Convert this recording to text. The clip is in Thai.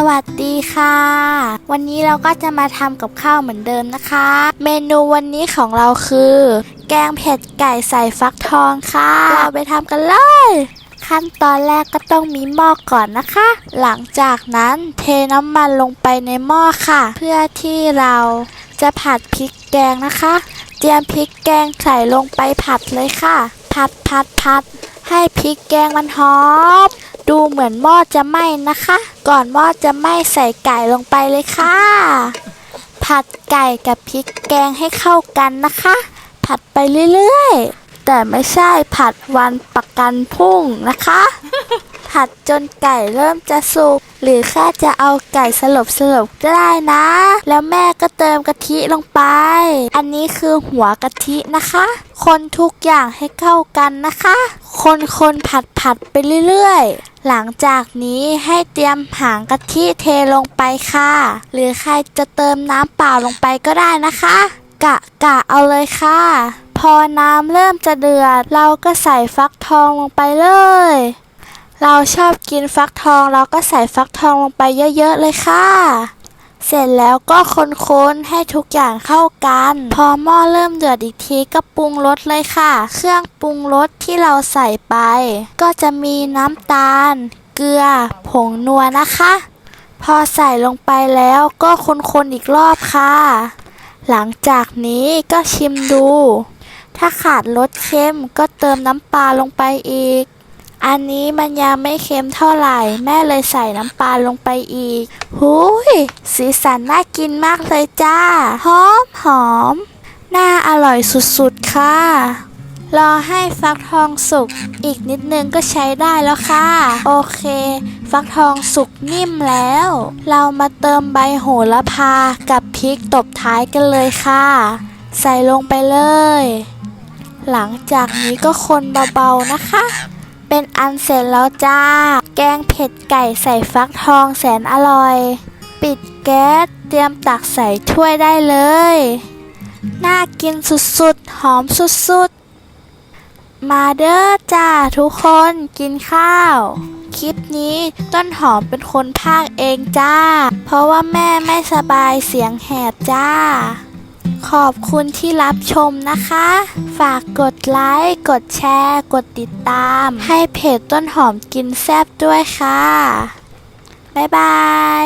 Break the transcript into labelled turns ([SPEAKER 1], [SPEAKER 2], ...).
[SPEAKER 1] สวัสดีค่ะ วันนี้เราก็จะมาทำกับข้าวเหมือนเดิมนะคะ เมนูวันนี้ของเราคือ แกงเผ็ดไก่ใส่ฟักทองค่ะ เราไปทำกันเลย ขั้นตอนแรกก็ต้องมีหม้อก่อนนะคะ หลังจากนั้นเทน้ำมันลงไปในหม้อค่ะ เพื่อที่เราจะผัดพริกแกงนะคะ เตรียมพริกแกงใส่ลงไปผัดเลยค่ะ ผัดผัดผัดให้พริกแกงมันหอม ดูเหมือนหม้อจะไหม้นะคะ ก่อนว่าจะไม่ใส่ไก่ลงไปเลยค่ะ ผัดไก่กับพริกแกงให้เข้ากันนะคะ ผัดไปเรื่อยๆ แต่ไม่ใช่ผัดวันประกันพรุ่งนะคะ ผัดจนไก่เริ่มจะสุก หรือแค่จะเอาไก่สลบสลบก็ได้นะ แล้วแม่ก็เติมกะทิลงไป อันนี้คือหัวกะทินะคะ คนทุกอย่างให้เข้ากันนะคะ คนคนผัดผัดไปเรื่อยๆ หลังจากนี้ให้เตรียมหางกะทิเทลงไปค่ะ หรือใครจะเติมน้ำเปล่าลงไปก็ได้นะคะ กะกะเอาเลยค่ะพอน้ำเริ่มจะเดือด เราก็ใส่ฟักทองลงไปเลย เราชอบกินฟักทองเราก็ใส่ฟักทองลงไปเยอะๆเลยค่ะ เสร็จแล้วก็คนๆให้ทุกอย่างเข้ากัน พอหม้อเริ่มเดือดอีกทีก็ปรุงรสเลยค่ะ เครื่องปรุงรสที่เราใส่ไป ก็จะมีน้ำตาล เกลือ ผงนัวนะคะ พอใส่ลงไปแล้วก็คนๆอีกรอบค่ะ หลังจากนี้ก็ชิมดู ถ้าขาดรสเค็มก็เติมน้ำปลาลงไปอีก อันนี้มันยังไม่เค็มเท่าไหร่ แม่เลยใส่น้ำปลาลงไปอีก หูย สีสันน่ากินมากเลยจ้า หอมหอม น่าอร่อยสุดๆค่ะ รอให้ฟักทองสุก อีกนิดนึงก็ใช้ได้แล้วค่ะ โอเค ฟักทองสุกนิ่มแล้ว เรามาเติมใบโหระพากับพริกตบท้ายกันเลยค่ะ ใส่ลงไปเลย หลังจากนี้ก็คนเบาๆนะคะ เป็นอันเสร็จแล้วจ้า แกงเผ็ดไก่ใส่ฟักทองแสนอร่อย ปิดแก๊สเตรียมตักใส่ถ้วยได้เลย น่ากินสุดๆ หอมสุดๆ มาเด้อจ้าทุกคนกินข้าว คลิปนี้ต้นหอมเป็นคนพากย์เองจ้า เพราะว่าแม่ไม่สบายเสียงแหบจ้า ขอบคุณที่รับชมนะคะ ฝากกด ไลค์ กดแชร์ กดติดตาม ให้เพจต้นหอมกินแซบด้วยค่ะ บ๊ายบาย